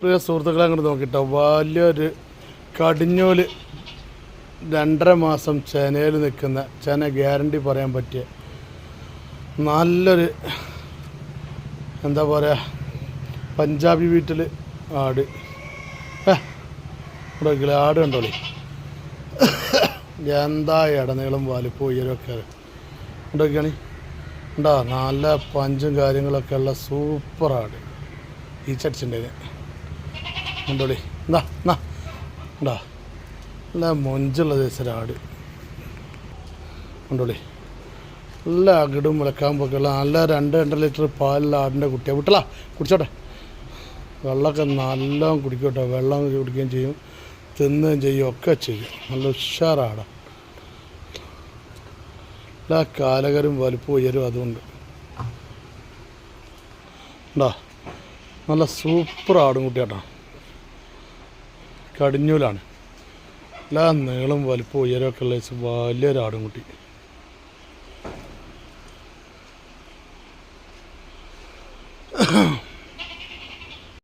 പ്രിയ സുഹൃത്തുക്കളെ അങ്ങോട്ട് നോക്കിട്ടോ. വലിയൊരു കടിഞ്ഞൂൽ രണ്ടര മാസം ചെനയിൽ നിൽക്കുന്ന ചേന ഗ്യാരണ്ടി പറയാൻ പറ്റിയ നല്ലൊരു എന്താ പറയുക പഞ്ചാബി വീട്ടിൽ ആട്. ഇവിടെ ആട് കണ്ടോളി. എന്താ ഇടനീളം വലിപ്പം ഉയരമൊക്കെ ഉണ്ടൊക്കെയാണ് ഉണ്ടോ നല്ല പഞ്ചും കാര്യങ്ങളൊക്കെ ഉള്ള സൂപ്പർ ആട്. ഈ ചടിച്ചിന്റെ ഉണ്ടോളി എന്താ എന്നാ ഉണ്ടാ നല്ല മൊഞ്ചുള്ള ദിവസം ആട് നല്ല അകിടും മുളക്കാൻ ഉള്ള നല്ല രണ്ട് രണ്ടര ലിറ്റർ പാലുള്ള ആടിന്റെ കുട്ടിയാണ് വിട്ടലാ കുടിച്ചോട്ടെ. വെള്ളമൊക്കെ നല്ലോണം കുടിക്കട്ടെ. വെള്ളം കുടിക്കുകയും ചെയ്യും തിന്നുകയും ചെയ്യും ഒക്കെ ചെയ്യും. നല്ല ഉഷാറാടാ. എല്ലാ കാലകരും വലുപ്പം ഉയരും അതുകൊണ്ട്. ഉണ്ടോ നല്ല സൂപ്പർ ആടും കുട്ടിയാട്ടോ. കടിഞ്ഞൂലാണ്. എല്ലാ നീളം വലുപ്പം ഉയരമൊക്കെ ഉള്ള വലിയൊരു ആടും കുട്ടി